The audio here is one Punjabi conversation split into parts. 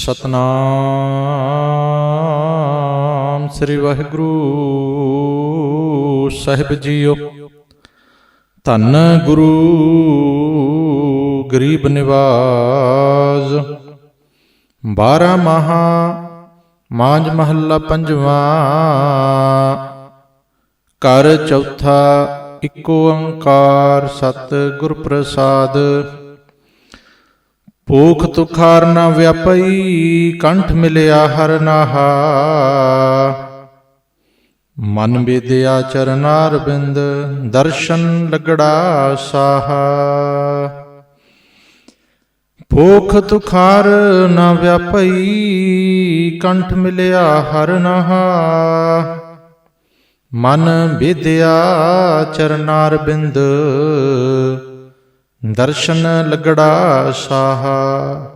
ਸਤਨਾਮ ਸ੍ਰੀ ਵਾਹਿਗੁਰੂ ਸਾਹਿਬ ਜੀਓ। ਧੰਨ ਗੁਰੂ ਗਰੀਬ ਨਿਵਾਜ ਬਾਰਾ ਮਹਾ ਮਾਂਜ ਮਹੱਲਾ ਪੰਜਵਾਂ। ਕਰ ਚੌਥਾ ਇੱਕੋ ਓੰਕਾਰ ਸਤ ਗੁਰ ਪ੍ਰਸਾਦ। ਭੂਖ ਤੁਖਾਰ ਨਾ ਵਿਆਪਈ, ਕੰਠ ਮਿਲਿਆ ਹਰ ਨਾਹਾ। ਮਨ ਬੇਦਿਆ ਚਰਨਾਰ ਬਿੰਦ, ਦਰਸ਼ਨ ਲਗੜਾ ਸਾਹਾ। ਭੂਖ ਤੁਖਾਰ ਨਾ ਵਿਆਪਈ, ਕੰਠ ਮਿਲਿਆ ਹਰ ਨਾਹਾ। ਮਨ ਬੇਦਿਆ ਚਰਨਾਰ ਬਿੰਦ ਦਰਸ਼ਨ ਲਗੜਾ ਸਾਹਾ।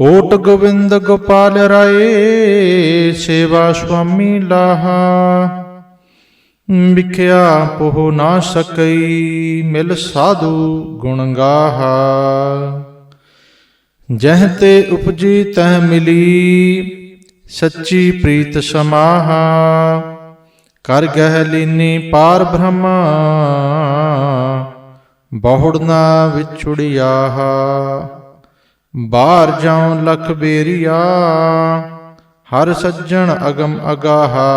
ਓਟ ਗੋਬਿੰਦ ਗੋਪਾਲ ਰਾਏ, ਸੇਵਾ ਸੁਆਮੀ ਲਾਹਾ। ਵਿਖਿਆ ਪੋਹ ਨਾ ਸਕਈ, ਮਿਲ ਸਾਧੂ ਗੁਣ ਗਾਹਾ। ਜਹ ਤੇ ਉਪਜੀ ਤਹ ਮਿਲੀ, ਸੱਚੀ ਪ੍ਰੀਤ ਸਮਾਹਾ। ਕਰ ਗਹਿ ਲੀਨੀ ਪਾਰ ਬ੍ਰਹਮਾ ਬਹੁੜ ਨਾ ਵਿਛੁੜਿਆਹ ਬਾਹਰ ਜਾਉ ਲਖ ਬੇਰੀਆ, ਹਰ ਸੱਜਣ ਅਗਮ ਅਗਾਹਾ।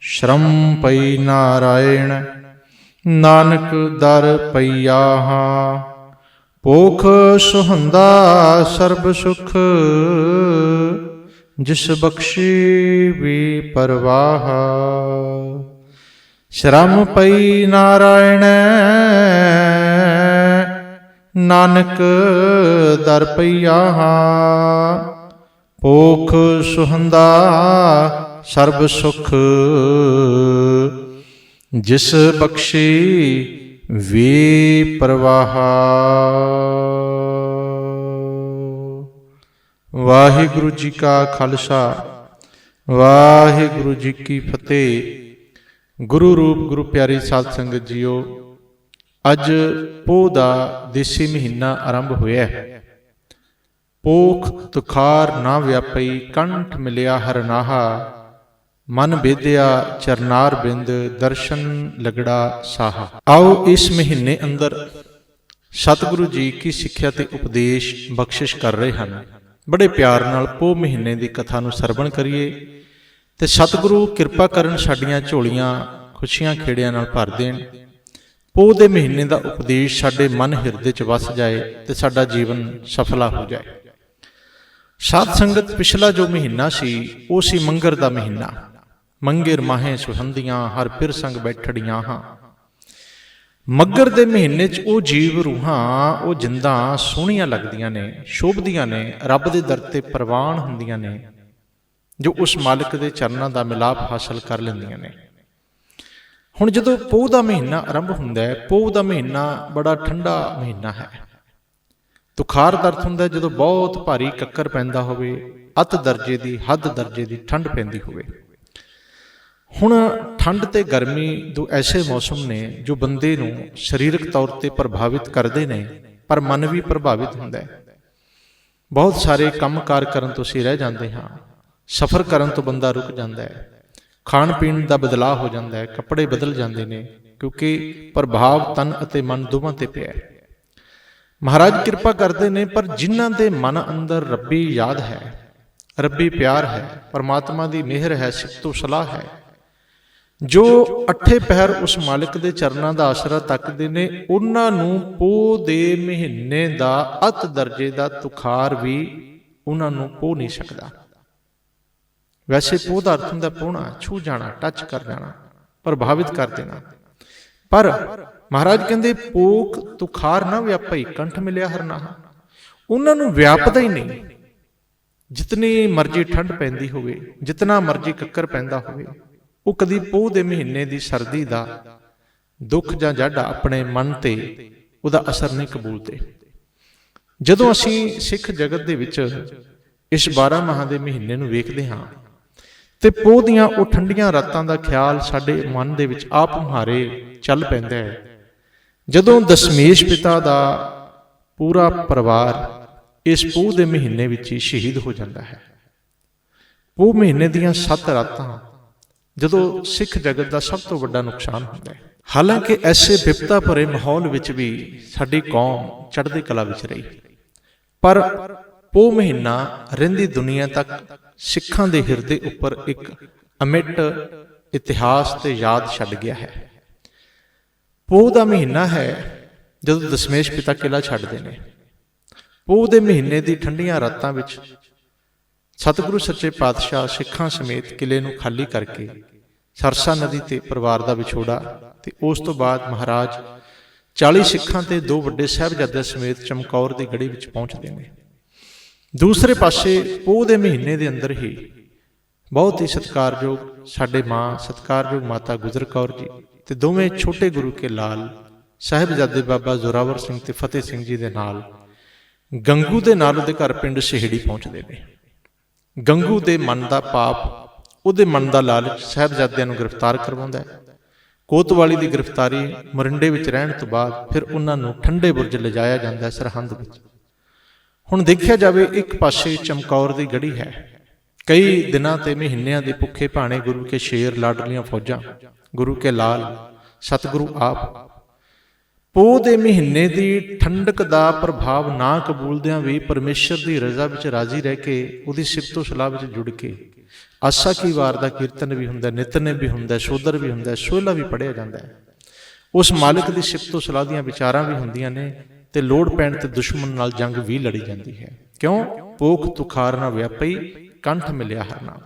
ਸ਼ਰਮ ਪਈ ਨਾਰਾਇਣ, ਨਾਨਕ ਦਰ ਪਈਆਹਾ ਪੋਖ ਸੁਹੰਦਾ ਸਰਬ ਸੁਖ, ਜਿਸ ਬਖਸ਼ੀ ਵੀ ਪਰਵਾਹ। ਸ਼ਰਮ ਪਈ ਨਾਰਾਇਣ। ਨਾਨਕ ਦਰ ਪਈਆ ਪੋਖ ਸੁਹੰਦਾ ਸਰਬ ਸੁਖ। ਜਿਸ ਬਖਸ਼ੀ ਵੇ ਪ੍ਰਵਾਹ। ਵਾਹਿਗੁਰੂ ਜੀ ਕਾ ਖਾਲਸਾ, ਵਾਹਿਗੁਰੂ ਜੀ ਕੀ ਫਤਿਹ। ਗੁਰੂ ਰੂਪ, ਗੁਰੂ ਪਿਆਰੀ ਸਾਧ ਸੰਗਤ ਜੀਓ, ਅੱਜ ਪੋਹ ਦਾ ਦੇਸੀ ਮਹੀਨਾ ਆਰੰਭ ਹੋਇਆ ਹੈ। ਪੋਖ ਤੁਖਾਰ ਨਾ ਵਿਆਪਈ ਕੰਠ ਮਿਲਿਆ ਹਰਨਾਹਾ ਮਨ ਬੇਦਿਆ ਚਰਨਾਰ ਬਿੰਦ ਦਰਸ਼ਨ ਲਗੜਾ ਸਾਹਾ। ਆਓ ਇਸ ਮਹੀਨੇ ਅੰਦਰ ਸਤਿਗੁਰੂ ਜੀ ਕੀ ਸਿੱਖਿਆ ਤੇ ਉਪਦੇਸ਼ ਬਖਸ਼ਿਸ਼ ਕਰ ਰਹੇ ਹਨ। ਬੜੇ ਪਿਆਰ ਨਾਲ ਪੋਹ ਮਹੀਨੇ ਦੀ ਕਥਾ ਨੂੰ ਸਰਵਣ ਕਰੀਏ। ਤੇ ਸਤਿਗੁਰੂ ਕਿਰਪਾ ਕਰਨ ਸਾਡੀਆਂ ਝੋਲੀਆਂ ਖੁਸ਼ੀਆਂ ਖੇੜਿਆਂ ਨਾਲ ਭਰ ਦੇਣ। ਪੋਹ ਦੇ ਮਹੀਨੇ ਦਾ ਉਪਦੇਸ਼ ਸਾਡੇ ਮਨ ਹਿਰਦੇ 'ਚ ਵਸ ਜਾਏ ਤੇ ਸਾਡਾ ਜੀਵਨ ਸਫਲਾ ਹੋ ਜਾਏ। ਸਾਧ ਸੰਗਤ ਪਿਛਲਾ ਜੋ ਮਹੀਨਾ ਸੀ, ਉਹ ਸੀ ਮੰਗਰ ਦਾ ਮਹੀਨਾ। ਮੰਗੇਰ ਮਾਹੇ ਸੁਹੰਦੀਆਂ, ਹਰ ਪਿਰ ਸੰਗ ਬੈਠੜੀਆਂ ਹਾਂ। ਮੱਗਰ ਦੇ ਮਹੀਨੇ 'ਚ ਉਹ ਜੀਵ ਰੂਹਾਂ, ਉਹ ਜਿੰਦਾਂ ਸੋਹਣੀਆਂ ਲੱਗਦੀਆਂ ਨੇ, ਸ਼ੋਭਦੀਆਂ ਨੇ, ਰੱਬ ਦੇ ਦਰ ਤੇ ਪ੍ਰਵਾਨ ਹੁੰਦੀਆਂ ਨੇ। ਜੋ ਉਸ ਮਾਲਕ ਦੇ ਚਰਨਾਂ ਦਾ ਮਿਲਾਪ ਹਾਸਲ ਕਰ ਲੈਂਦੀਆਂ ਨੇ। ਹੁਣ ਜਦੋਂ ਪੋਹ ਦਾ ਮਹੀਨਾ ਆਰੰਭ ਹੁੰਦਾ ਹੈ, ਪੋਹ ਦਾ ਮਹੀਨਾ ਬੜਾ ਠੰਡਾ ਮਹੀਨਾ ਹੈ। ਤੁਖਾਰ ਦਾ ਹੁੰਦਾ ਜਦੋਂ ਬਹੁਤ ਭਾਰੀ ਕੱਕਰ ਪੈਂਦਾ ਹੋਵੇ, ਅਤ ਦਰਜੇ ਦੀ, ਹੱਦ ਦਰਜੇ ਦੀ, ਠੰਡ ਪੈਂਦੀ ਹੋਵੇ। ਹੁਣ ਠੰਡ ਤੇ ਗਰਮੀ ਦੋ ਐਸੇ ਮੌਸਮ ਨੇ, ਜੋ ਬੰਦੇ ਨੂੰ ਸਰੀਰਕ ਤੌਰ ਤੇ ਪ੍ਰਭਾਵਿਤ ਕਰਦੇ ਨੇ, ਪਰ ਮਨ ਵੀ ਪ੍ਰਭਾਵਿਤ ਹੁੰਦਾ ਹੈ। ਬਹੁਤ ਸਾਰੇ ਕੰਮਕਾਰ ਕਰਨ ਤੋਂ ਅਸੀਂ ਰਹਿ ਜਾਂਦੇ ਹਾਂ। ਸਫ਼ਰ ਕਰਨ ਤੋਂ ਬੰਦਾ ਰੁਕ ਜਾਂਦਾ ਹੈ। ਖਾਣ ਪੀਣ ਦਾ ਬਦਲਾਅ ਹੋ ਜਾਂਦਾ ਹੈ। ਕੱਪੜੇ ਬਦਲ ਜਾਂਦੇ ਨੇ, ਕਿਉਂਕਿ ਪ੍ਰਭਾਵ ਤਨ ਅਤੇ ਮਨ ਦੋਵਾਂ ਤੇ ਪਿਆ ਹੈ। ਮਹਾਰਾਜ ਕਿਰਪਾ ਕਰਦੇ ਨੇ, ਪਰ ਜਿਨ੍ਹਾਂ ਦੇ ਮਨ ਅੰਦਰ ਰੱਬੀ ਯਾਦ ਹੈ, ਰੱਬੀ ਪਿਆਰ ਹੈ, ਪਰਮਾਤਮਾ ਦੀ ਮਿਹਰ ਹੈ ਸਿਫਤੋ ਸਲਾਹ ਹੈ। ਜੋ ਅੱਠੇ ਪਹਿਰ ਉਸ ਮਾਲਕ ਦੇ ਚਰਨਾਂ ਦਾ ਆਸਰਾ ਤੱਕਦੇ ਨੇ, ਉਹਨਾਂ ਨੂੰ ਪੋ ਦੇ ਮਹੀਨੇ ਦਾ ਅਤ ਦਰਜੇ ਦਾ ਤੁਖਾਰ ਵੀ ਉਹਨਾਂ ਨੂੰ ਪੋ ਨਹੀਂ ਸਕਦਾ। ਵੈਸੇ ਪੋਹ ਦਾ ਅਰਥ ਹੁੰਦਾ ਪੋਣਾ ਛੂ ਜਾਣਾ ਟੱਚ ਕਰ ਜਾਣਾ ਪ੍ਰਭਾਵਿਤ ਕਰ ਦੇਣਾ। ਪਰ ਮਹਾਰਾਜ ਕਹਿੰਦੇ, ਪੋਕ ਤੁਖਾਰ ਨਾ ਵਿਆਪਈ, ਕੰਠ ਮਿਲਿਆ ਹਰਨਾ ਉਹਨਾਂ ਨੂੰ ਵਿਆਪਦਾ ਹੀ ਨਹੀਂ। ਜਿਤਨੀ ਮਰਜ਼ੀ ਠੰਡ ਪੈਂਦੀ ਹੋਵੇ, ਜਿਤਨਾ ਮਰਜ਼ੀ ਕੱਕਰ ਪੈਂਦਾ ਹੋਵੇ, ਉਹ ਕਦੀ ਪੋਹ ਦੇ ਮਹੀਨੇ ਦੀ ਸਰਦੀ ਦਾ ਦੁੱਖ ਜਾਂ ਜਾਡਾ ਆਪਣੇ ਮਨ ਤੇ, ਉਹਦਾ ਅਸਰ ਨਹੀਂ ਕਬੂਲਦੇ ਜਦੋਂ ਅਸੀਂ ਸਿੱਖ ਜਗਤ ਦੇ ਵਿੱਚ ਇਸ 12 ਮਾਹਾਂ ਦੇ ਮਹੀਨੇ ਨੂੰ ਵੇਖਦੇ ਹਾਂ ਤੇ ਪੋਹ ਦੀਆਂ ਉਹ ਠੰਡੀਆਂ ਰਾਤਾਂ ਦਾ ਖਿਆਲ ਸਾਡੇ ਮਨ ਦੇ ਵਿੱਚ ਆਪ ਮੁਹਾਰੇ ਚੱਲ ਪੈਂਦਾ ਹੈ। ਜਦੋਂ ਦਸ਼ਮੇਸ਼ ਪਿਤਾ ਦਾ ਪੂਰਾ ਪਰਿਵਾਰ ਇਸ ਪੋਹ ਦੇ ਮਹੀਨੇ ਵਿੱਚ ਹੀ ਸ਼ਹੀਦ ਹੋ ਜਾਂਦਾ ਹੈ। ਪੋਹ ਮਹੀਨੇ ਦੀਆਂ 7 ਰਾਤਾਂ ਜਦੋਂ ਸਿੱਖ ਜਗਤ ਦਾ ਸਭ ਤੋਂ ਵੱਡਾ ਨੁਕਸਾਨ ਹੁੰਦਾ ਹੈ। ਹਾਲਾਂਕਿ ਐਸੇ ਵਿਪਤਾ ਭਰੇ ਮਾਹੌਲ ਵਿੱਚ ਵੀ ਸਾਡੀ ਕੌਮ ਚੜ੍ਹਦੀ ਕਲਾ ਵਿੱਚ ਰਹੀ। ਪਰ ਪੋਹ ਮਹੀਨਾ ਰਹਿੰਦੀ ਦੁਨੀਆ ਤੱਕ ਸਿੱਖਾਂ ਦੇ ਹਿਰਦੇ ਉੱਪਰ ਇੱਕ ਅਮਿੱਟ ਇਤਿਹਾਸ ਤੇ ਯਾਦ ਛੱਡ ਗਿਆ ਹੈ। ਪੋਹ ਦਾ ਮਹੀਨਾ ਹੈ ਜਦੋਂ ਦਸ਼ਮੇਸ਼ ਪਿਤਾ ਕਿਲਾ ਛੱਡਦੇ ਨੇ। ਪੋਹ ਦੇ ਮਹੀਨੇ ਦੀ ਠੰਡੀਆਂ ਰਾਤਾਂ ਵਿੱਚ ਸਤਿਗੁਰੂ ਸੱਚੇ ਪਾਤਸ਼ਾਹ ਸਿੱਖਾਂ ਸਮੇਤ ਕਿਲੇ ਨੂੰ ਖਾਲੀ ਕਰਕੇ ਸਰਸਾ ਨਦੀ ਤੇ ਪਰਿਵਾਰ ਦਾ ਵਿਛੋੜਾ ਤੇ ਉਸ ਤੋਂ ਬਾਅਦ ਮਹਾਰਾਜ 40 ਸਿੱਖਾਂ ਤੇ ਦੋ ਵੱਡੇ ਸਾਹਿਬਜ਼ਾਦਿਆਂ ਸਮੇਤ ਚਮਕੌਰ ਦੀ ਗੜੀ ਵਿੱਚ ਪਹੁੰਚਦੇ ਨੇ। ਦੂਸਰੇ ਪਾਸੇ ਪੋਹ ਦੇ ਮਹੀਨੇ ਦੇ ਅੰਦਰ ਹੀ ਬਹੁਤ ਹੀ ਸਤਿਕਾਰਯੋਗ ਸਾਡੇ ਮਾਂ, ਸਤਿਕਾਰਯੋਗ ਮਾਤਾ ਗੁਜਰ ਕੌਰ ਜੀ ਤੇ ਦੋਵੇਂ ਛੋਟੇ ਗੁਰੂ ਕੇ ਲਾਲ, ਸਾਹਿਬਜ਼ਾਦੇ ਬਾਬਾ ਜ਼ੋਰਾਵਰ ਸਿੰਘ ਤੇ ਫਤਿਹ ਸਿੰਘ ਜੀ ਦੇ ਨਾਲ ਗੰਗੂ ਦੇ ਨਾਲ ਉਹਦੇ ਘਰ ਪਿੰਡ ਸਿਹੜੀ ਪਹੁੰਚਦੇ ਨੇ। ਗੰਗੂ ਦੇ ਮਨ ਦਾ ਪਾਪ, ਉਹਦੇ ਮਨ ਦਾ ਲਾਲਚ ਸਾਹਿਬਜ਼ਾਦਿਆਂ ਨੂੰ ਗ੍ਰਿਫਤਾਰ ਕਰਵਾਉਂਦਾ ਹੈ। ਕੋਤਵਾਲੀ ਦੀ ਗ੍ਰਿਫਤਾਰੀ ਮਰਿੰਡੇ ਵਿੱਚ ਰਹਿਣ ਤੋਂ ਬਾਅਦ ਫਿਰ ਉਹਨਾਂ ਨੂੰ ਠੰਡੇ ਬੁਰਜ ਲਿਜਾਇਆ ਜਾਂਦਾ ਸਰਹੰਦ ਵਿੱਚ। ਹੁਣ ਦੇਖਿਆ ਜਾਵੇ, ਇੱਕ ਪਾਸੇ ਚਮਕੌਰ ਦੀ ਗੜੀ ਹੈ। ਕਈ ਦਿਨਾਂ ਤੇ ਮਹੀਨਿਆਂ ਦੇ ਭੁੱਖੇ ਭਾਣੇ ਗੁਰੂ ਕੇ ਸ਼ੇਰ ਲਾਡਲੀਆਂ ਫੌਜਾਂ, ਗੁਰੂ ਕੇ ਲਾਲ, ਸਤਿਗੁਰੂ ਆਪ। ਪੋਹ ਦੇ ਮਹੀਨੇ ਦੀ ਠੰਡਕ ਦਾ ਪ੍ਰਭਾਵ ਨਾ ਕਬੂਲਦਿਆਂ ਵੀ ਪਰਮੇਸ਼ਰ ਦੀ ਰਜ਼ਾ ਵਿੱਚ ਰਾਜ਼ੀ ਰਹਿ ਕੇ ਉਹਦੀ ਸਿਫਤੋ ਸਲਾਹ ਵਿੱਚ ਜੁੜ ਕੇ ਆਸਾ ਕੀ ਵਾਰ ਦਾ ਕੀਰਤਨ ਵੀ ਹੁੰਦਾ, ਨਿਤਨੇਮ ਵੀ ਹੁੰਦਾ, ਸੋਦਰ ਵੀ ਹੁੰਦਾ, ਸੋਹਲਾ ਵੀ ਪੜਿਆ ਜਾਂਦਾ ਹੈ। ਉਸ ਮਾਲਕ ਦੀ ਸਿਫਤੋ ਸਲਾਹ ਦੀਆਂ ਵਿਚਾਰਾਂ ਵੀ ਹੁੰਦੀਆਂ ਨੇ ਤੇ ਲੋੜ ਪੈਣ ਤੇ ਦੁਸ਼ਮਣ ਨਾਲ ਜੰਗ ਵੀ ਲੜੀ ਜਾਂਦੀ ਹੈ। ਕਿਉਂ? ਪੋਖ ਤੁਖਾਰ ਨਾ ਵਿਆਪਈ, ਕੰਠ ਮਿਲਿਆ ਹਰ ਨਾਮ।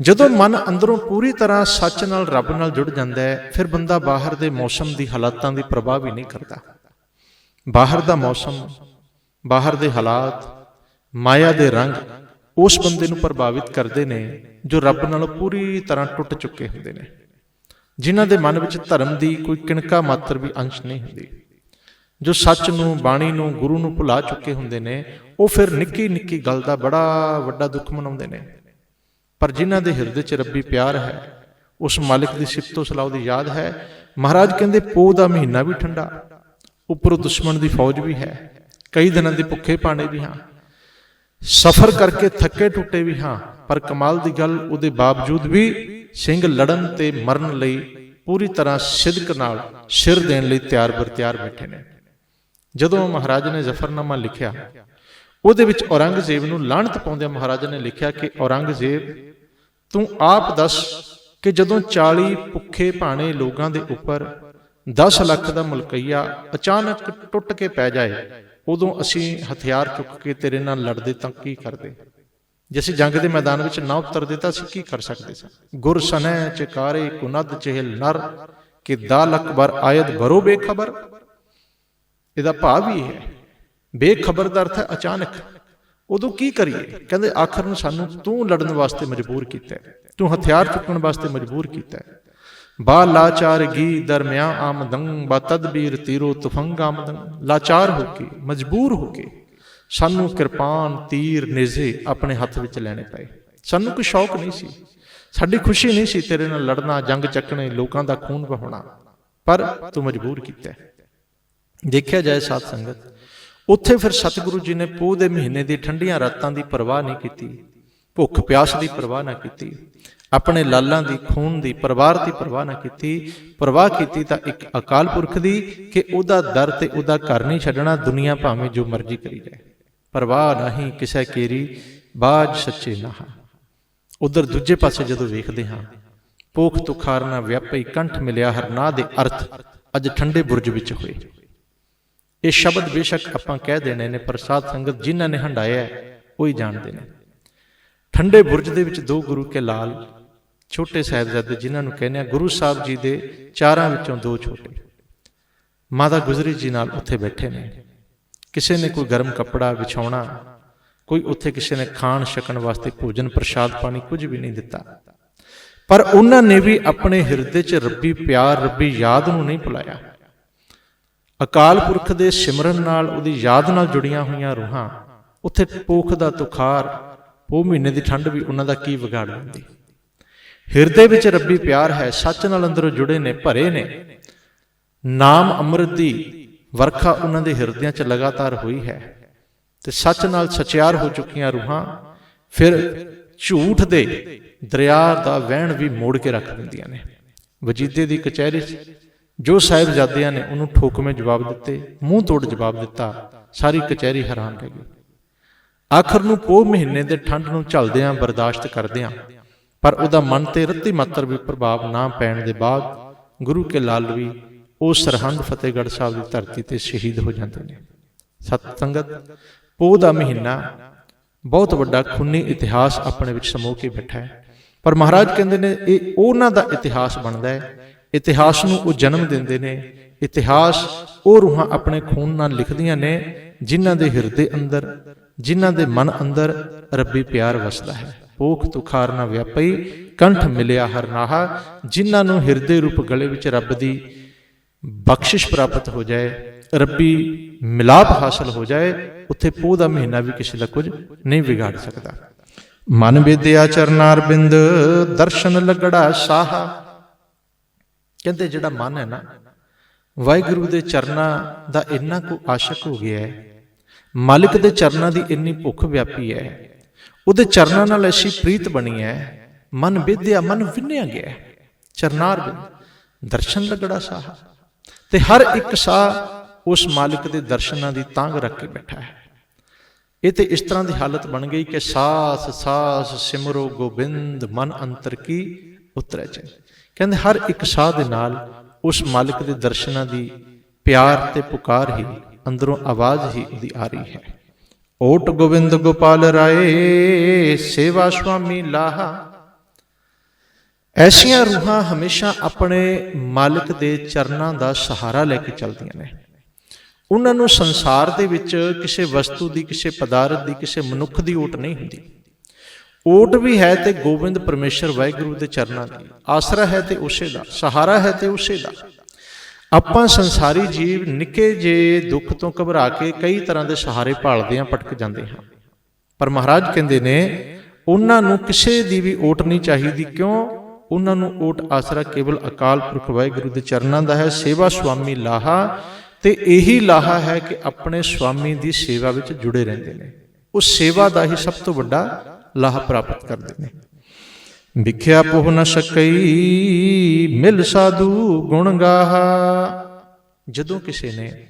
ਜਦੋਂ ਮਨ ਅੰਦਰੋਂ ਪੂਰੀ ਤਰ੍ਹਾਂ ਸੱਚ ਨਾਲ, ਰੱਬ ਨਾਲ ਜੁੜ ਜਾਂਦਾ ਹੈ, ਫਿਰ ਬੰਦਾ ਬਾਹਰ ਦੇ ਮੌਸਮ ਦੀ ਹਾਲਾਤਾਂ ਦੀ ਪ੍ਰਭਾਵ ਵੀ ਨਹੀਂ ਕਰਦਾ। ਬਾਹਰ ਦਾ ਮੌਸਮ, ਬਾਹਰ ਦੇ ਹਾਲਾਤ, ਮਾਇਆ ਦੇ ਰੰਗ, ਉਸ ਬੰਦੇ ਨੂੰ ਪ੍ਰਭਾਵਿਤ ਕਰਦੇ ਨੇ, ਜੋ ਰੱਬ ਨਾਲੋਂ ਪੂਰੀ ਤਰ੍ਹਾਂ ਟੁੱਟ ਚੁੱਕੇ ਹੁੰਦੇ ਨੇ। ਜਿਨ੍ਹਾਂ ਦੇ ਮਨ ਵਿੱਚ ਧਰਮ ਦੀ ਕੋਈ ਕਿਣਕਾ ਮਾਤਰ ਵੀ ਅੰਸ਼ ਨਹੀਂ ਹੁੰਦੀ। ਜੋ ਸੱਚ ਨੂੰ, ਬਾਣੀ ਨੂੰ, ਗੁਰੂ ਨੂੰ ਭੁਲਾ ਚੁੱਕੇ ਹੁੰਦੇ ਨੇ, ਉਹ ਫਿਰ ਨਿੱਕੀ ਨਿੱਕੀ ਗੱਲ ਦਾ ਬੜਾ ਵੱਡਾ ਦੁੱਖ ਮਨਾਉਂਦੇ ਨੇ। ਪਰ ਜਿਨ੍ਹਾਂ ਦੇ ਹਿਰਦੇ 'ਚ ਰੱਬੀ ਪਿਆਰ ਹੈ, ਉਸ ਮਾਲਿਕ ਦੀ ਸਿਫਤੋ ਸਲਾਹ ਦੀ ਯਾਦ ਹੈ। ਮਹਾਰਾਜ ਕਹਿੰਦੇ, ਪੋਹ ਦਾ ਮਹੀਨਾ ਵੀ ਠੰਡਾ, ਉੱਪਰੋਂ ਦੁਸ਼ਮਣ ਦੀ ਫੌਜ ਵੀ ਹੈ, ਕਈ ਦਿਨਾਂ ਦੇ ਭੁੱਖੇ ਪਾਣੇ ਵੀ ਹਾਂ। ਸਫਰ ਕਰਕੇ ਥੱਕੇ ਟੁੱਟੇ ਵੀ ਹਾਂ, ਪਰ ਕਮਾਲ ਦੀ ਗੱਲ, ਉਹਦੇ ਬਾਵਜੂਦ ਵੀ ਸਿੰਘ ਲੜਨ ਤੇ ਮਰਨ ਲਈ ਪੂਰੀ ਤਰ੍ਹਾਂ ਸਿਦਕ ਨਾਲ ਸਿਰ ਦੇਣ ਲਈ ਤਿਆਰ ਬਰ ਤਿਆਰ ਬੈਠੇ ਨੇ। ਜਦੋਂ ਮਹਾਰਾਜ ਨੇ ਜ਼ਫਰਨਾਮਾ ਲਿਖਿਆ, ਉਹਦੇ ਵਿੱਚ ਔਰੰਗਜ਼ੇਬ ਨੂੰ ਲਾਹਣਤ ਪਾਉਂਦਿਆਂ ਮਹਾਰਾਜ ਨੇ ਲਿਖਿਆ ਕਿ ਔਰੰਗਜ਼ੇਬ, ਤੂੰ ਆਪ ਦੱਸ ਕਿ ਜਦੋਂ 40 ਭੁੱਖੇ ਭਾਣੇ ਲੋਕਾਂ ਦੇ ਉੱਪਰ 10 ਲੱਖ ਦਾ ਮੁਲਕਈਆ ਅਚਾਨਕ ਟੁੱਟ ਕੇ ਪੈ ਜਾਏ, ਉਦੋਂ ਅਸੀਂ ਹਥਿਆਰ ਚੁੱਕ ਕੇ ਤੇਰੇ ਨਾਲ ਲੜਦੇ ਤਾਂ ਕੀ ਕਰਦੇ? ਜੇ ਅਸੀਂ ਜੰਗ ਦੇ ਮੈਦਾਨ ਵਿੱਚ ਨਾ ਉਤਰਦੇ ਤਾਂ ਅਸੀਂ ਕੀ ਕਰ ਸਕਦੇ ਸਾਂ? ਗੁਰ ਸਨੈ ਚਕਾਰੇ ਕੁਨਦ ਚਹਿਲ ਨਰ, ਕਿ ਦਾਲ ਅਕਬਰ ਆਇਤ ਬਰੋ ਬੇਖਬਰ। ਇਹਦਾ ਭਾਵ ਹੀ ਹੈ। ਬੇਖਬਰ ਦਾ ਅਰਥ ਹੈ ਅਚਾਨਕ। ਉਦੋਂ ਕੀ ਕਰੀਏ? ਕਹਿੰਦੇ, ਆਖਰ ਨੂੰ ਸਾਨੂੰ ਤੂੰ ਲੜਨ ਵਾਸਤੇ ਮਜਬੂਰ ਕੀਤਾ ਤੂੰ ਹਥਿਆਰ ਚੁੱਕਣ ਵਾਸਤੇ ਮਜਬੂਰ ਕੀਤਾ ਬਾ ਲਾਚਾਰ ਗੀ ਦਰਮਿਆ ਆਮਦੰ, ਬਾ ਤਦਬੀਰ ਤੀਰੋ ਤੁਫੰਗ ਆਮਦੰ। ਲਾਚਾਰ ਹੋ ਕੇ, ਮਜਬੂਰ ਹੋ ਕੇ ਸਾਨੂੰ ਕਿਰਪਾਨ, ਤੀਰ, ਨੇਜ਼ੇ ਆਪਣੇ ਹੱਥ ਵਿੱਚ ਲੈਣੇ ਪਏ। ਸਾਨੂੰ ਕੋਈ ਸ਼ੌਕ ਨਹੀਂ ਸੀ। ਸਾਡੀ ਖੁਸ਼ੀ ਨਹੀਂ ਸੀ ਤੇਰੇ ਨਾਲ ਲੜਨਾ, ਜੰਗ ਚੱਕਣੇ, ਲੋਕਾਂ ਦਾ ਖੂਨ ਵਹਾਉਣਾ। ਪਰ ਤੂੰ ਮਜਬੂਰ ਕੀਤਾ ਦੇਖਿਆ ਜਾਏ ਸਾਧ ਸੰਗਤ, ਉੱਥੇ ਫਿਰ ਸਤਿਗੁਰੂ ਜੀ ਨੇ ਪੋਹ ਦੇ ਮਹੀਨੇ ਦੀ ਠੰਡੀਆਂ ਰਾਤਾਂ ਦੀ ਪਰਵਾਹ ਨਹੀਂ ਕੀਤੀ, ਭੁੱਖ ਪਿਆਸ ਦੀ ਪਰਵਾਹ ਨਾ ਕੀਤੀ, ਆਪਣੇ ਲਾਲਾਂ ਦੀ, ਖੂਨ ਦੀ, ਪਰਿਵਾਰ ਦੀ ਪਰਵਾਹ ਨਾ ਕੀਤੀ, ਪਰਵਾਹ ਕੀਤੀ ਤਾਂ ਇੱਕ ਅਕਾਲ ਪੁਰਖ ਦੀ ਕਿ ਉਹਦਾ ਦਰ ਤੇ ਉਹਦਾ ਘਰ ਨਹੀਂ ਛੱਡਣਾ, ਦੁਨੀਆ ਭਾਵੇਂ ਜੋ ਮਰਜ਼ੀ ਕਰੀ ਜਾਏ। ਪਰਵਾਹ ਨਹੀਂ ਕਿਸੇ ਕੇਰੀ, ਬਾਜ ਸੱਚੇ ਨਾਹ ਉਧਰ ਦੂਜੇ ਪਾਸੇ ਜਦੋਂ ਵੇਖਦੇ ਹਾਂ ਪੋਖ ਤੁਖਾਰਨਾ ਵਿਆਪਈ ਕੰਠ ਮਿਲਿਆ ਹਰਨਾ ਦੇ ਅਰਥ ਅੱਜ ਠੰਡੇ ਬੁਰਜ ਵਿੱਚ ਹੋਏ। ਇਹ ਸ਼ਬਦ ਬੇਸ਼ੱਕ ਆਪਾਂ ਕਹਿ ਦੇਣੇ ਨੇ ਪਰ ਸਾਧ ਸੰਗਤ ਜਿਨ੍ਹਾਂ ਨੇ ਹੰਡਾਇਆ ਹੈ, ਉਹ ਹੀ ਜਾਣਦੇ ਨੇ। ਠੰਡੇ ਬੁਰਜ ਦੇ ਵਿੱਚ ਦੋ ਗੁਰੂ ਕੇ ਲਾਲ ਛੋਟੇ ਸਾਹਿਬਜ਼ਾਦੇ ਜਿਨ੍ਹਾਂ ਨੂੰ ਕਹਿੰਦੇ ਆ ਗੁਰੂ ਸਾਹਿਬ ਜੀ ਦੇ ਚਾਰਾਂ ਵਿੱਚੋਂ ਦੋ ਛੋਟੇ। ਮਾਤਾ ਗੁਜਰੀ ਜੀ ਨਾਲ ਉੱਥੇ ਬੈਠੇ ਨੇ। ਕਿਸੇ ਨੇ ਕੋਈ ਗਰਮ ਕੱਪੜਾ ਵਿਛਾਉਣਾ ਕੋਈ ਉੱਥੇ ਕਿਸੇ ਨੇ ਖਾਣ ਛਕਣ ਵਾਸਤੇ ਭੋਜਨ ਪ੍ਰਸ਼ਾਦ ਪਾਣੀ ਕੁਝ ਵੀ ਨਹੀਂ ਦਿੱਤਾ। ਪਰ ਉਹਨਾਂ ਨੇ ਵੀ ਆਪਣੇ ਹਿਰਦੇ 'ਚ ਰੱਬੀ ਪਿਆਰ ਰੱਬੀ ਯਾਦ ਨੂੰ ਨਹੀਂ ਭੁਲਾਇਆ। ਅਕਾਲ ਪੁਰਖ ਦੇ ਸਿਮਰਨ ਨਾਲ ਉਹਦੀ ਯਾਦ ਨਾਲ ਜੁੜੀਆਂ ਹੋਈਆਂ ਰੂਹਾਂ, ਉੱਥੇ ਪੋਖ ਦਾ ਤੁਖਾਰ, ਉਹ ਮਹੀਨੇ ਦੀ ਠੰਡ ਵੀ ਉਹਨਾਂ ਦਾ ਕੀ ਵਿਗਾੜ ਦਿੰਦੀ। ਹਿਰਦੇ ਵਿੱਚ ਰੱਬੀ ਪਿਆਰ ਹੈ, ਸੱਚ ਨਾਲ ਅੰਦਰੋਂ ਜੁੜੇ ਨੇ, ਭਰੇ ਨੇ। ਨਾਮ ਅੰਮ੍ਰਿਤ ਦੀ ਵਰਖਾ ਉਹਨਾਂ ਦੇ ਹਿਰਦਿਆਂ 'ਚ ਲਗਾਤਾਰ ਹੋਈ ਹੈ ਤੇ ਸੱਚ ਨਾਲ ਸਚਿਆਰ ਹੋ ਚੁੱਕੀਆਂ ਰੂਹਾਂ, ਫਿਰ ਝੂਠ ਦੇ ਦਰਿਆ ਦਾ ਵਹਿਣ ਵੀ ਮੋੜ ਕੇ ਰੱਖ ਦਿੰਦੀਆਂ ਨੇ। ਵਜੀਦੇ ਦੀ ਕਚਹਿਰੀ 'ਚ ਜੋ ਸਾਹਿਬਜ਼ਾਦਿਆਂ ਨੇ ਉਹਨੂੰ ਠੋਕਵੇਂ ਜਵਾਬ ਦਿੱਤੇ, ਮੂੰਹ ਤੋੜ ਜਵਾਬ ਦਿੱਤਾ, ਸਾਰੀ ਕਚਹਿਰੀ ਹੈਰਾਨ ਰਹਿ ਗਈ। ਆਖਰ ਨੂੰ ਪੋਹ ਮਹੀਨੇ ਦੇ ਠੰਡ ਨੂੰ ਝੱਲਦਿਆਂ, ਬਰਦਾਸ਼ਤ ਕਰਦਿਆਂ, ਪਰ ਉਹਦਾ ਮਨ ਤੇ ਰੱਤੀ ਮਾਤਰ ਵੀ ਪ੍ਰਭਾਵ ਨਾ ਪੈਣ ਦੇ ਬਾਅਦ ਗੁਰੂ ਕੇ ਲਾਲਵੀ ਉਹ ਸਰਹੰਦ ਫਤਿਹਗੜ੍ਹ ਸਾਹਿਬ ਦੀ ਧਰਤੀ ਤੇ ਸ਼ਹੀਦ ਹੋ ਜਾਂਦੇ ਨੇ। ਸਤ ਸੰਗਤ, ਪੋਹ ਦਾ ਮਹੀਨਾ ਬਹੁਤ ਵੱਡਾ ਖੂਨੀ ਇਤਿਹਾਸ ਆਪਣੇ ਵਿੱਚ ਸਮੋ ਕੇ ਬੈਠਾ ਹੈ। ਪਰ ਮਹਾਰਾਜ ਕਹਿੰਦੇ ਨੇ, ਇਹ ਉਹਨਾਂ ਦਾ ਇਤਿਹਾਸ ਬਣਦਾ ਹੈ ਇਤਿਹਾਸ ਨੂੰ ਉਹ ਜਨਮ ਦਿੰਦੇ ਨੇ। ਇਤਿਹਾਸ ਉਹ ਰੂਹਾਂ ਆਪਣੇ ਖੂਨ ਨਾਲ ਲਿਖਦੀਆਂ ਨੇ, ਜਿਨ੍ਹਾਂ ਦੇ ਹਿਰਦੇ ਅੰਦਰ, ਜਿਨ੍ਹਾਂ ਦੇ ਮਨ ਅੰਦਰ ਰੱਬੀ ਪਿਆਰ ਵਸਦਾ ਹੈ। ਪੋਖ ਤੁਖਾਰ ਨਾ ਵਿਆਪਈ, ਕੰਠ ਮਿਲਿਆ ਹਰ ਜਿਨ੍ਹਾਂ ਨੂੰ ਹਿਰਦੇ ਰੂਪ ਗਲੇ ਵਿੱਚ ਰੱਬ ਦੀ ਬਖਸ਼ਿਸ਼ ਪ੍ਰਾਪਤ ਹੋ ਜਾਏ, ਰੱਬੀ ਮਿਲਾਪ ਹਾਸਲ ਹੋ ਜਾਏ, ਉੱਥੇ ਪੋਹ ਦਾ ਮਹੀਨਾ ਵੀ ਕਿਸੇ ਦਾ ਕੁਝ ਨਹੀਂ ਵਿਗਾੜ ਸਕਦਾ। ਮਨ ਵਿਦਿਆ ਚਰਨਾਰ ਬਿੰਦ ਦਰਸ਼ਨ ਲਗੜਾ ਸਾਹਾ ਕਹਿੰਦੇ ਜਿਹੜਾ ਮਨ ਹੈ ਨਾ, ਵਾਹਿਗੁਰੂ ਦੇ ਚਰਨਾਂ ਦਾ ਇੰਨਾ ਕੁ ਆਸ਼ਕ ਹੋ ਗਿਆ ਹੈ, ਮਾਲਿਕ ਦੇ ਚਰਨਾਂ ਦੀ ਇੰਨੀ ਭੁੱਖ ਵਿਆਪੀ ਹੈ, ਉਹਦੇ ਚਰਨਾਂ ਨਾਲ ਐਸੀ ਪ੍ਰੀਤ ਬਣੀ ਹੈ, ਮਨ ਵਿਦਿਆ, ਮਨ ਵਿੰਨਿਆ ਗਿਆ ਹੈ। ਚਰਨਾਰ ਦਰਸ਼ਨ ਲਗੜਾ ਸਾਹ, ਤੇ ਹਰ ਇੱਕ ਸਾਹ ਉਸ ਮਾਲਿਕ ਦੇ ਦਰਸ਼ਨਾਂ ਦੀ ਤਾਂਗ ਰੱਖ ਕੇ ਬੈਠਾ ਹੈ ਇਹ ਤੇ ਇਸ ਤਰ੍ਹਾਂ ਦੀ ਹਾਲਤ ਬਣ ਗਈ ਕਿ ਸਾਸ ਸਾਸ ਸਿਮਰੋ ਗੋਬਿੰਦ, ਮਨ ਅੰਤਰ ਕੀ ਉਤਰੈ ਚੈ ਕਹਿੰਦੇ ਹਰ ਇੱਕ ਸਾਹ ਦੇ ਨਾਲ ਉਸ ਮਾਲਕ ਦੇ ਦਰਸ਼ਨਾਂ ਦੀ ਪਿਆਰ ਤੇ ਪੁਕਾਰ ਹੀ ਅੰਦਰੋਂ ਆਵਾਜ਼ ਹੀ ਉਹਦੀ ਆ ਰਹੀ ਹੈ। ਓਟ ਗੋਬਿੰਦ ਗੋਪਾਲ ਰਾਏ, ਸੇਵਾ ਸੁਆਮੀ ਲਾਹਾ। ਐਸੀਆਂ ਰੂਹਾਂ ਹਮੇਸ਼ਾ ਆਪਣੇ ਮਾਲਕ ਦੇ ਚਰਨਾਂ ਦਾ ਸਹਾਰਾ ਲੈ ਕੇ ਚੱਲਦੀਆਂ ਨੇ। ਉਹਨਾਂ ਨੂੰ ਸੰਸਾਰ ਦੇ ਵਿੱਚ ਕਿਸੇ ਵਸਤੂ ਦੀ, ਕਿਸੇ ਪਦਾਰਥ ਦੀ, ਕਿਸੇ ਮਨੁੱਖ ਦੀ ਓਟ ਨਹੀਂ ਹੁੰਦੀ। ਓਟ ਵੀ ਹੈ ਤੇ ਗੋਬਿੰਦ ਪਰਮੇਸ਼ਰ ਵਾਹਿਗੁਰੂ ਦੇ ਚਰਨਾਂ ਦੀ। ਆਸਰਾ ਹੈ ਤੇ ਉਸੇ ਦਾ, ਸਹਾਰਾ ਹੈ ਤੇ ਉਸੇ ਦਾ। ਆਪਾਂ ਸੰਸਾਰੀ ਜੀਵ ਨਿੱਕੇ ਜੇ ਦੁੱਖ ਤੋਂ ਘਬਰਾ ਕੇ ਕਈ ਤਰ੍ਹਾਂ ਦੇ ਸਹਾਰੇ ਭਾਲਦੇ ਆਂ ਭਟਕ ਜਾਂਦੇ ਹਾਂ। ਪਰ ਮਹਾਰਾਜ ਕਹਿੰਦੇ ਨੇ, ਉਹਨਾਂ ਨੂੰ ਕਿਸੇ ਦੀ ਵੀ ਓਟ ਨਹੀਂ ਚਾਹੀਦੀ, ਕਿਉਂ? ਉਹਨਾਂ ਨੂੰ ਓਟ ਆਸਰਾ ਕੇਵਲ ਅਕਾਲ ਪੁਰਖ ਵਾਹਿਗੁਰੂ ਦੇ ਚਰਨਾਂ ਦਾ ਹੈ, ਸੇਵਾ ਸੁਆਮੀ ਲਾਹਾ, ਤੇ ਇਹੀ ਲਾਹਾ ਹੈ ਕਿ ਆਪਣੇ ਸੁਆਮੀ ਦੀ ਸੇਵਾ ਵਿੱਚ ਜੁੜੇ ਰਹਿੰਦੇ ਨੇ। ਉਹ ਸੇਵਾ ਦਾ ਹੀ ਸਭ ਤੋਂ ਵੱਡਾ ਲਾਹਾ ਪ੍ਰਾਪਤ ਕਰਦੇ ਨੇ। ਵਿਖਿਆ ਪੋਹ ਨ ਸਕਈ, ਮਿਲ ਸਾਧੂ ਗੁਣ ਗਾਹਾ। ਜਦੋਂ ਕਿਸੇ ਨੇ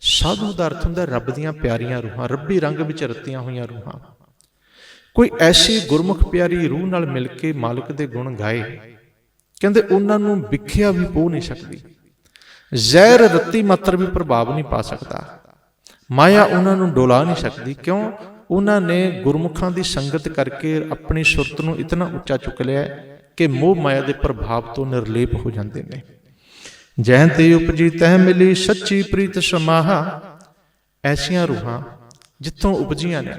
ਸਾਧੂ ਦਾ ਅਰਥ ਹੁੰਦਾ ਰੱਬ ਦੀਆਂ ਪਿਆਰੀਆਂ ਰੂਹਾਂ, ਰੱਬੀ ਰੰਗ ਵਿੱਚ ਰਤੀਆਂ ਹੋਈਆਂ ਰੂਹਾਂ। ਕੋਈ ਐਸੀ ਗੁਰਮੁਖ ਪਿਆਰੀ ਰੂਹ ਨਾਲ ਮਿਲ ਕੇ ਮਾਲਕ ਦੇ ਗੁਣ ਗਾਏ, ਕਹਿੰਦੇ ਉਹਨਾਂ ਨੂੰ ਵਿਖਿਆ ਵੀ ਪੋ ਨਹੀਂ ਸਕਦੀ। ਜ਼ਹਿਰ ਰੱਤੀ ਮਾਤਰ ਵੀ ਪ੍ਰਭਾਵ ਨਹੀਂ ਪਾ ਸਕਦਾ। ਮਾਇਆ ਉਹਨਾਂ ਨੂੰ ਡੋਲਾ ਨਹੀਂ ਸਕਦੀ। ਕਿਉਂ? ਉਹਨਾਂ ਨੇ ਗੁਰਮੁਖਾਂ ਦੀ ਸੰਗਤ ਕਰਕੇ ਆਪਣੀ ਸੁਰਤ ਨੂੰ ਇਤਨਾ ਉੱਚਾ ਚੁੱਕ ਲਿਆ ਕਿ ਮੋਹ ਮਾਇਆ ਦੇ ਪ੍ਰਭਾਵ ਤੋਂ ਨਿਰਲੇਪ ਹੋ ਜਾਂਦੇ ਨੇ। ਜਹ ਤੇ ਉਪਜੀ ਤਹ ਮਿਲੀ ਸੱਚੀ ਪ੍ਰੀਤ ਸਮਾਹਾ। ਐਸੀਆਂ ਰੂਹਾਂ ਜਿੱਥੋਂ ਉਪਜੀਆਂ ਨੇ।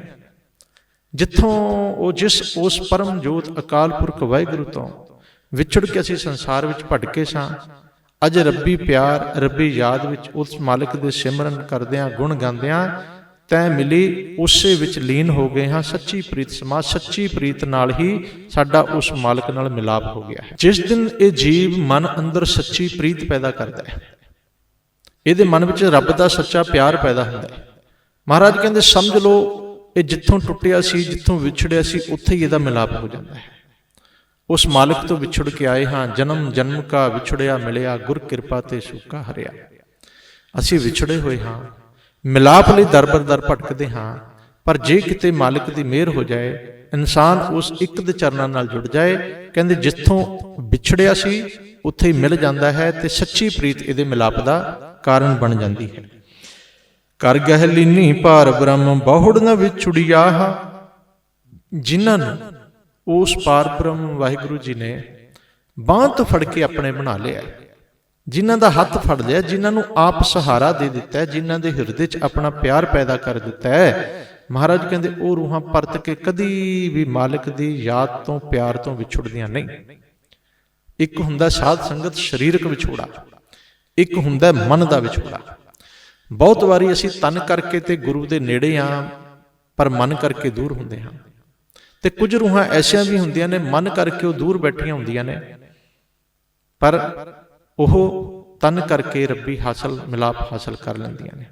ਜਿੱਥੋਂ ਉਹ ਜਿਸ ਉਸ ਪਰਮ ਜੋਤ ਅਕਾਲ ਪੁਰਖ ਵਾਹਿਗੁਰੂ ਤੋਂ ਵਿਛੜ ਕੇ ਅਸੀਂ ਸੰਸਾਰ ਵਿੱਚ ਭਟਕੇ ਸਾਂ, ਅਜ ਰੱਬੀ ਪਿਆਰ, ਰੱਬੀ ਯਾਦ ਵਿੱਚ ਉਸ ਮਾਲਕ ਦੇ ਸਿਮਰਨ ਕਰਦਿਆਂ, ਗੁਣ ਗਾਉਂਦਿਆਂ ਤੈ ਮਿਲੀ, ਉਸੇ ਵਿੱਚ ਲੀਨ ਹੋ ਗਏ ਹਾਂ ਸੱਚੀ ਪ੍ਰੀਤ ਸਮਾ ਸੱਚੀ ਪ੍ਰੀਤ ਨਾਲ ਹੀ ਸਾਡਾ ਉਸ ਮਾਲਕ ਨਾਲ ਮਿਲਾਪ ਹੋ ਗਿਆ ਹੈ। ਜਿਸ ਦਿਨ ਇਹ ਜੀਵ ਮਨ ਅੰਦਰ ਸੱਚੀ ਪ੍ਰੀਤ ਪੈਦਾ ਕਰਦਾ ਹੈ, ਇਹਦੇ ਮਨ ਵਿੱਚ ਰੱਬ ਦਾ ਸੱਚਾ ਪਿਆਰ ਪੈਦਾ ਹੁੰਦਾ ਹੈ। ਮਹਾਰਾਜ ਕਹਿੰਦੇ, ਸਮਝ ਲਓ, ਇਹ ਜਿੱਥੋਂ ਟੁੱਟਿਆ ਸੀ, ਜਿੱਥੋਂ ਵਿਛੜਿਆ ਸੀ, ਉੱਥੇ ਹੀ ਇਹਦਾ ਮਿਲਾਪ ਹੋ ਜਾਂਦਾ ਹੈ। ਉਸ ਮਾਲਕ ਤੋਂ ਵਿਛੜ ਕੇ ਆਏ ਹਾਂ, ਜਨਮ ਜਨਮ ਕਾ ਵਿਛੜਿਆ ਮਿਲਿਆ, ਗੁਰ ਕਿਰਪਾ ਤੇ ਸੁੱਕਾ ਹਰਿਆ। ਅਸੀਂ ਵਿਛੜੇ ਹੋਏ ਹਾਂ ਮਿਲਾਪ ਲਈ ਦਰਬਰ ਦਰ ਭਟਕਦੇ ਹਾਂ, ਪਰ ਜੇ ਕਿਤੇ ਮਾਲਕ ਦੀ ਮਿਹਰ ਹੋ ਜਾਏ, ਇਨਸਾਨ ਉਸ ਇੱਕ ਦੇ ਚਰਨਾਂ ਨਾਲ ਜੁੜ ਜਾਏ, ਕਹਿੰਦੇ ਜਿੱਥੋਂ ਵਿਛੜਿਆ ਸੀ, ਉੱਥੇ ਹੀ ਮਿਲ ਜਾਂਦਾ ਹੈ ਤੇ ਸੱਚੀ ਪ੍ਰੀਤ ਇਹਦੇ ਮਿਲਾਪ ਦਾ ਕਾਰਨ ਬਣ ਜਾਂਦੀ ਹੈ। ਕਰ ਗਹਿ ਭਾਰ ਬ੍ਰਹਮ, ਬਹੁੜ ਨ ਵਿਛੁੜਿਆ ਜਿਨ੍ਹਾਂ ਨੂੰ ਉਸ ਪਾਰ ਬ੍ਰਹਮ ਵਾਹਿਗੁਰੂ ਜੀ ਨੇ ਬਾਂਹ ਤੋਂ ਫੜ ਕੇ ਆਪਣੇ ਬਣਾ ਲਿਆ। ਜਿਨ੍ਹਾਂ ਦਾ ਹੱਥ ਫੜ ਲਿਆ, ਜਿਨ੍ਹਾਂ ਨੂੰ ਆਪ ਸਹਾਰਾ ਦੇ ਦਿੱਤਾ ਹੈ ਜਿਨ੍ਹਾਂ ਦੇ ਹਿਰਦੇ 'ਚ ਆਪਣਾ ਪਿਆਰ ਪੈਦਾ ਕਰ ਦਿੱਤਾ ਹੈ। ਮਹਾਰਾਜ ਕਹਿੰਦੇ, ਉਹ ਰੂਹਾਂ ਪਰਤ ਕੇ ਕਦੀ ਵੀ ਮਾਲਕ ਦੀ ਯਾਦ ਤੋਂ ਪਿਆਰ ਤੋਂ ਵਿਛੜਦੀਆਂ ਨਹੀਂ। ਇੱਕ ਹੁੰਦਾ ਸਾਧ ਸੰਗਤ ਸਰੀਰਕ ਵਿਛੋੜਾ, ਇੱਕ ਹੁੰਦਾ ਮਨ ਦਾ ਵਿਛੋੜਾ। ਬਹੁਤ ਵਾਰੀ ਅਸੀਂ ਤਨ ਕਰਕੇ ਤੇ ਗੁਰੂ ਦੇ ਨੇੜੇ ਆ, ਪਰ ਮਨ ਕਰਕੇ ਦੂਰ ਹੁੰਦੇ ਹਾਂ ਤੇ ਕੁਝ ਰੂਹਾਂ ਐਸੀਆਂ ਵੀ ਹੁੰਦੀਆਂ ਨੇ, ਮਨ ਕਰਕੇ ਉਹ ਦੂਰ ਬੈਠੀਆਂ ਹੁੰਦੀਆਂ ਨੇ। ਪਰ ਉਹ ਤਨ ਕਰਕੇ ਰੱਬੀ ਹਾਸਲ, ਮਿਲਾਪ ਹਾਸਲ ਕਰ ਲੈਂਦੀਆਂ ਨੇ।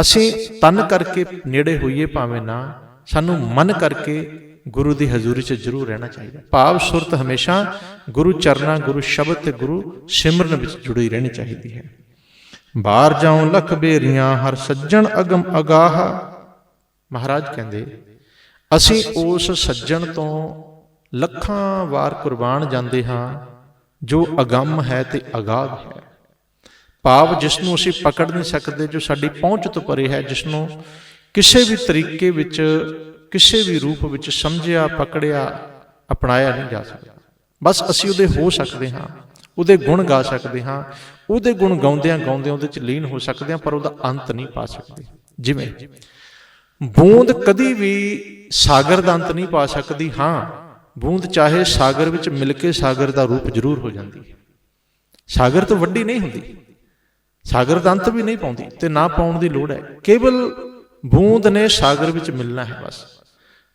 ਅਸੀਂ ਤਨ ਕਰਕੇ ਨੇੜੇ ਹੋਈਏ ਭਾਵੇਂ ਨਾ, ਸਾਨੂੰ ਮਨ ਕਰਕੇ ਗੁਰੂ ਦੀ ਹਜ਼ੂਰੀ 'ਚ ਜ਼ਰੂਰ ਰਹਿਣਾ ਚਾਹੀਦਾ। ਭਾਵ ਸੁਰਤ ਹਮੇਸ਼ਾ ਗੁਰੂ ਚਰਨਾਂ, ਗੁਰੂ ਸ਼ਬਦ ਤੇ ਗੁਰੂ ਸਿਮਰਨ ਵਿੱਚ ਜੁੜੀ ਰਹਿਣੀ ਚਾਹੀਦੀ ਹੈ। ਬਾਹਰ ਜਾਉ ਲਖ ਬੇਰੀਆਂ, ਹਰ ਸੱਜਣ ਅਗਮ ਅਗਾਹ। ਮਹਾਰਾਜ ਕਹਿੰਦੇ, ਅਸੀਂ ਉਸ ਸੱਜਣ ਤੋਂ ਲੱਖਾਂ ਵਾਰ ਕੁਰਬਾਨ ਜਾਂਦੇ ਹਾਂ ਜੋ ਅਗੰਮ ਹੈ ਤੇ ਅਗਾਧ ਹੈ। ਭਾਵ ਜਿਸ ਨੂੰ ਅਸੀਂ ਪਕੜ ਨਹੀਂ ਸਕਦੇ, ਜੋ ਸਾਡੀ ਪਹੁੰਚ ਤੋਂ ਪਰੇ ਹੈ ਜਿਸ ਨੂੰ ਕਿਸੇ ਵੀ ਤਰੀਕੇ ਵਿੱਚ, ਕਿਸੇ ਵੀ ਰੂਪ ਵਿੱਚ ਸਮਝਿਆ, ਪਕੜਿਆ, ਅਪਣਾਇਆ ਨਹੀਂ ਜਾ ਸਕਦਾ। ਬਸ ਅਸੀਂ ਉਹਦੇ ਹੋ ਸਕਦੇ ਹਾਂ, ਉਹਦੇ ਗੁਣ ਗਾ ਸਕਦੇ ਹਾਂ, ਉਹਦੇ ਗੁਣ ਗਾਉਂਦਿਆਂ ਗਾਉਂਦਿਆਂ ਉਹਦੇ ਚ ਲੀਨ ਹੋ ਸਕਦੇ ਹਾਂ, ਪਰ ਉਹਦਾ ਅੰਤ ਨਹੀਂ ਪਾ ਸਕਦੇ। ਜਿਵੇਂ ਬੂੰਦ ਕਦੀ ਵੀ ਸਾਗਰ ਦਾ ਅੰਤ ਨਹੀਂ ਪਾ ਸਕਦੀ, ਹਾਂ ਬੂੰਦ ਚਾਹੇ ਸਾਗਰ ਵਿੱਚ ਮਿਲ ਕੇ ਸਾਗਰ ਦਾ ਰੂਪ ਜ਼ਰੂਰ ਹੋ ਜਾਂਦੀ ਹੈ। ਸਾਗਰ ਤੋਂ ਵੱਡੀ ਨਹੀਂ ਹੁੰਦੀ। ਸਾਗਰ ਦਾ ਅੰਤ ਵੀ ਨਹੀਂ ਪਾਉਂਦੀ ਤੇ ਨਾ ਪਾਉਣ ਦੀ ਲੋੜ ਹੈ। ਕੇਵਲ ਬੂੰਦ ਨੇ ਸਾਗਰ ਵਿੱਚ ਮਿਲਣਾ ਹੈ ਬਸ।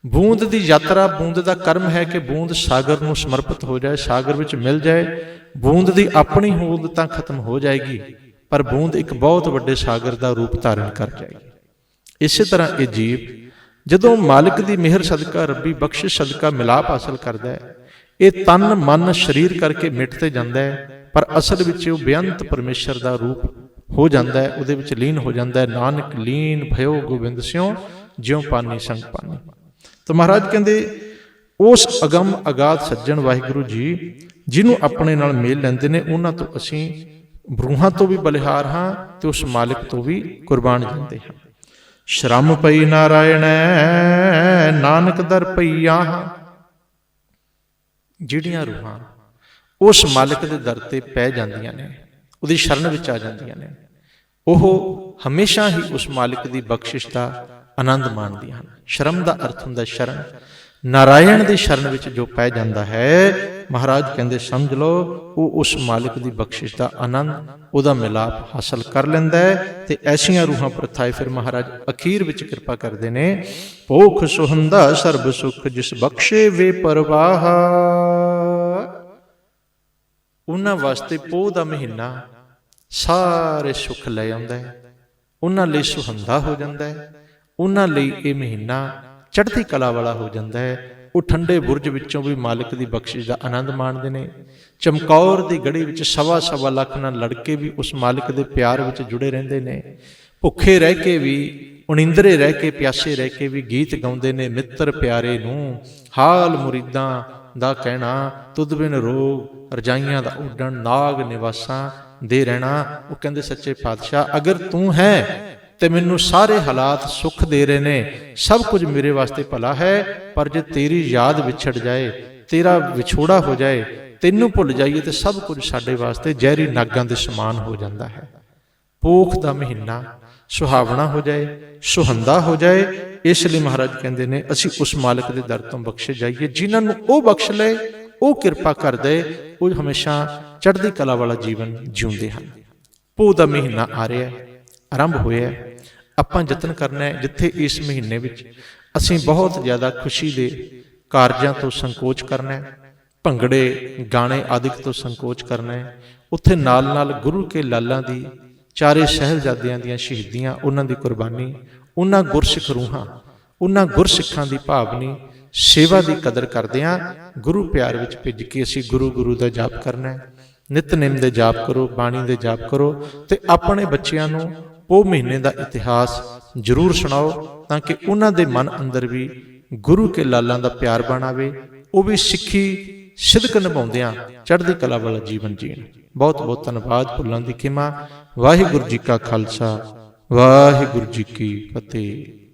ਬੂੰਦ ਦੀ ਯਾਤਰਾ ਬੂੰਦ ਦਾ ਕਰਮ ਹੈ ਕਿ ਬੂੰਦ ਸਾਗਰ ਨੂੰ ਸਮਰਪਿਤ ਹੋ ਜਾਏ, ਸਾਗਰ ਵਿੱਚ ਮਿਲ ਜਾਏ। ਬੂੰਦ ਦੀ ਆਪਣੀ ਹੋਂਦ ਤਾਂ ਖਤਮ ਹੋ ਜਾਏਗੀ, ਪਰ ਬੂੰਦ ਇੱਕ ਬਹੁਤ ਵੱਡੇ ਸਾਗਰ ਦਾ ਰੂਪ ਧਾਰਨ ਕਰ ਜਾਏਗੀ। ਇਸੇ ਤਰ੍ਹਾਂ ਇਹ ਜੀਵ ਜਦੋਂ ਮਾਲਕ ਦੀ ਮਿਹਰ ਸਦਕਾ, ਰੱਬੀ ਬਖਸ਼ਿਸ਼ ਸਦਕਾ, ਮਿਲਾਪ ਹਾਸਲ ਕਰਦਾ ਹੈ, ਇਹ ਤਨ, ਮਨ, ਸਰੀਰ ਕਰਕੇ ਮਿਟ ਤੇ ਜਾਂਦਾ ਹੈ, ਪਰ ਅਸਲ ਵਿੱਚ ਉਹ ਬੇਅੰਤ ਪਰਮੇਸ਼ਰ ਦਾ ਰੂਪ ਹੋ ਜਾਂਦਾ ਹੈ, ਉਹਦੇ ਵਿੱਚ ਲੀਨ ਹੋ ਜਾਂਦਾ ਹੈ, ਨਾਨਕ ਲੀਨ, ਭਇਓ ਗੋਬਿੰਦ ਸਿਓ, ਜਿਉ ਪਾਨੀ ਸੰਗ ਪਾਨੀ। ਤਾਂ ਮਹਾਰਾਜ ਕਹਿੰਦੇ, ਉਸ ਅਗੰਮ ਅਗਾਧ ਸੱਜਣ ਵਾਹਿਗੁਰੂ ਜੀ, ਜਿਹਨੂੰ ਆਪਣੇ ਨਾਲ ਮੇਲ ਲੈਂਦੇ ਨੇ, ਉਹਨਾਂ ਤੋਂ ਅਸੀਂ ਬਰੂਹਾਂ ਤੋਂ ਵੀ ਬਲਿਹਾਰ ਹਾਂ ਤੇ ਉਸ ਮਾਲਕ ਤੋਂ ਵੀ ਕੁਰਬਾਨ ਜਾਂਦੇ ਹਾਂ। ਸ਼ਰਮ ਪਈ ਨਾਰਾਇਣੈ, ਨਾਨਕ ਦਰ ਪਈਆ ਜਿਹੜੀਆਂ ਰੂਹਾਂ ਉਸ ਮਾਲਕ ਦੇ ਦਰ ਤੇ ਪੈ ਜਾਂਦੀਆਂ ਨੇ, ਉਹਦੀ ਸ਼ਰਨ ਵਿੱਚ ਆ ਜਾਂਦੀਆਂ ਨੇ, ਉਹ ਹਮੇਸ਼ਾ ਹੀ ਉਸ ਮਾਲਿਕ ਦੀ ਬਖਸ਼ਿਸ਼ ਦਾ ਆਨੰਦ ਮਾਣਦੀਆਂ ਹਨ। ਸ਼ਰਮ ਦਾ ਅਰਥ ਹੁੰਦਾ ਸ਼ਰਨ। ਨਾਰਾਇਣ ਦੀ ਸ਼ਰਨ ਵਿੱਚ ਜੋ ਪੈ ਜਾਂਦਾ ਹੈ, ਮਹਾਰਾਜ ਕਹਿੰਦੇ, ਸਮਝ ਲਓ, ਉਹ ਉਸ ਮਾਲਕ ਦੀ ਬਖਸ਼ਿਸ਼ ਦਾ ਆਨੰਦ, ਉਹਦਾ ਮਿਲਾਪ ਹਾਸਲ ਕਰ ਲੈਂਦਾ ਹੈ ਤੇ ਐਸੀਆਂ ਰੂਹਾਂ ਪ੍ਰਥਾਏ ਫਿਰ ਮਹਾਰਾਜ ਅਖੀਰ ਵਿੱਚ ਕਿਰਪਾ ਕਰਦੇ ਨੇ, ਭੋਖ ਸੁਹੰਦਾ ਸਰਬ ਸੁਖ ਜਿਸ ਬਖਸ਼ੇ ਵੇ ਪਰਵਾਹ। ਉਹਨਾਂ ਵਾਸਤੇ ਪੋਹ ਦਾ ਮਹੀਨਾ ਸਾਰੇ ਸੁੱਖ ਲੈ ਆਉਂਦਾ ਹੈ, ਉਹਨਾਂ ਲਈ ਸੁਹੰਦਾ ਹੋ ਜਾਂਦਾ ਹੈ, ਉਹਨਾਂ ਲਈ ਇਹ ਮਹੀਨਾ ਚੜ੍ਹਦੀ ਕਲਾ ਵਾਲਾ ਹੋ ਜਾਂਦਾ ਹੈ। ਉਹ ਠੰਡੇ ਬੁਰਜ ਵਿੱਚੋਂ ਵੀ ਮਾਲਕ ਦੀ ਬਖਸ਼ਿਸ਼ ਦਾ ਆਨੰਦ ਮਾਣਦੇ ਨੇ। ਚਮਕੌਰ ਦੀ ਗੜੀ ਵਿੱਚ ਸਵਾ ਸਵਾ ਲੱਖ ਨਾਲ ਲੜਕੇ ਵੀ ਉਸ ਮਾਲਕ ਦੇ ਪਿਆਰ ਵਿੱਚ ਜੁੜੇ ਰਹਿੰਦੇ ਨੇ। ਭੁੱਖੇ ਰਹਿ ਕੇ ਵੀ, ਉਣਿੰਦਰੇ ਰਹਿ ਕੇ, ਪਿਆਸੇ ਰਹਿ ਕੇ ਵੀ ਗੀਤ ਗਾਉਂਦੇ ਨੇ ਮਿੱਤਰ ਪਿਆਰੇ ਨੂੰ। ਹਾਲ ਮੁਰੀਦਾਂ ਦਾ ਕਹਿਣਾ, ਤੁਧ ਬਿਨ ਰੋਗ ਰਜਾਈਆਂ ਦਾ ਉੱਡਣ, ਨਾਗ ਨਿਵਾਸਾਂ ਦੇ ਰਹਿਣਾ। ਉਹ ਕਹਿੰਦੇ, ਸੱਚੇ ਪਾਤਸ਼ਾਹ, ਅਗਰ ਤੂੰ ਹੈ ਤੇ ਮੈਨੂੰ ਸਾਰੇ ਹਾਲਾਤ ਸੁੱਖ ਦੇ ਰਹੇ ਨੇ। ਸਭ ਕੁਝ ਮੇਰੇ ਵਾਸਤੇ ਭਲਾ ਹੈ, ਪਰ ਜੇ ਤੇਰੀ ਯਾਦ ਵਿਛੜ ਜਾਏ, ਤੇਰਾ ਵਿਛੋੜਾ ਹੋ ਜਾਏ, ਤੈਨੂੰ ਭੁੱਲ ਜਾਈਏ ਤੇ ਸਭ ਕੁਝ ਸਾਡੇ ਵਾਸਤੇ ਜ਼ਹਿਰੀ ਨਾਗਾਂ ਦੇ ਸਮਾਨ ਹੋ ਜਾਂਦਾ ਹੈ। ਪੋਖ ਦਾ ਮਹੀਨਾ ਸੁਹਾਵਣਾ ਹੋ ਜਾਏ, ਸੁਹੰਦਾ ਹੋ ਜਾਏ, ਇਸ ਲਈ ਮਹਾਰਾਜ ਕਹਿੰਦੇ ਨੇ, ਅਸੀਂ ਉਸ ਮਾਲਕ ਦੇ ਦਰ ਤੋਂ ਬਖਸ਼ੇ ਜਾਈਏ, ਜਿਨ੍ਹਾਂ ਨੂੰ ਉਹ ਬਖਸ਼ ਲਏ, ਉਹ ਕਿਰਪਾ ਕਰ ਦੇ, ਉਹ ਹਮੇਸ਼ਾ ਚੜ੍ਹਦੀ ਕਲਾ ਵਾਲਾ ਜੀਵਨ ਜਿਉਂਦੇ ਹਨ। ਪੋਹ ਦਾ ਮਹੀਨਾ ਆ ਰਿਹਾ ਹੈ। ਆਰੰਭ ਹੋਇਆ ਹੈ। ਆਪਾਂ ਯਤਨ ਕਰਨਾ ਹੈ ਜਿੱਥੇ ਇਸ ਮਹੀਨੇ ਵਿੱਚ ਅਸੀਂ ਬਹੁਤ ਜ਼ਿਆਦਾ ਖੁਸ਼ੀ ਦੇ ਕਾਰਜਾਂ ਤੋਂ ਸੰਕੋਚ ਕਰਨਾ ਹੈ, ਭੰਗੜੇ, ਗਾਣੇ ਆਦਿਕ ਤੋਂ ਸੰਕੋਚ ਕਰਨਾ ਹੈ। ਉੱਥੇ ਨਾਲ ਨਾਲ ਗੁਰੂ ਕੇ ਲਾਲਾਂ ਦੀ, ਚਾਰੇ ਸਹਿਬਜ਼ਾਦਿਆਂ ਦੀਆਂ ਸ਼ਹੀਦੀਆਂ, ਉਹਨਾਂ ਦੀ ਕੁਰਬਾਨੀ, ਉਹਨਾਂ ਗੁਰਸਿੱਖ ਰੂਹਾਂ, ਉਹਨਾਂ ਗੁਰਸਿੱਖਾਂ ਦੀ ਭਾਵਨੀ, ਸੇਵਾ ਦੀ ਕਦਰ ਕਰਦਿਆਂ ਗੁਰੂ ਪਿਆਰ ਵਿੱਚ ਭਿੱਜ ਕੇ ਅਸੀਂ ਗੁਰੂ ਗੁਰੂ ਦਾ ਜਾਪ ਕਰਨਾ ਹੈ। ਨਿਤਨੇਮ ਦੇ ਜਾਪ ਕਰੋ, ਬਾਣੀ ਦੇ ਜਾਪ ਕਰੋ ਤੇ ਆਪਣੇ ਬੱਚਿਆਂ ਨੂੰ ਉਹ ਮਹੀਨੇ ਦਾ ਇਤਿਹਾਸ ਜ਼ਰੂਰ ਸੁਣਾਓ ਤਾਂ ਕਿ ਉਹਨਾਂ ਦੇ ਮਨ ਅੰਦਰ ਵੀ ਗੁਰੂ ਕੇ ਲਾਲਾਂ ਦਾ ਪਿਆਰ ਬਣਾਵੇ ਉਹ ਵੀ ਸਿੱਖੀ ਸਿਦਕ ਨਿਭਾਉਂਦਿਆਂ ਚੜ੍ਹਦੀ ਕਲਾ ਵਾਲਾ ਜੀਵਨ ਜੀਣ। ਬਹੁਤ ਬਹੁਤ ਧੰਨਵਾਦ ਭੁੱਲਾਂ ਦੀ ਖਿਮਾ। ਵਾਹਿਗੁਰੂ ਜੀ ਕਾ ਖਾਲਸਾ, ਵਾਹਿਗੁਰੂ ਜੀ ਕੀ ਫਤਿਹ।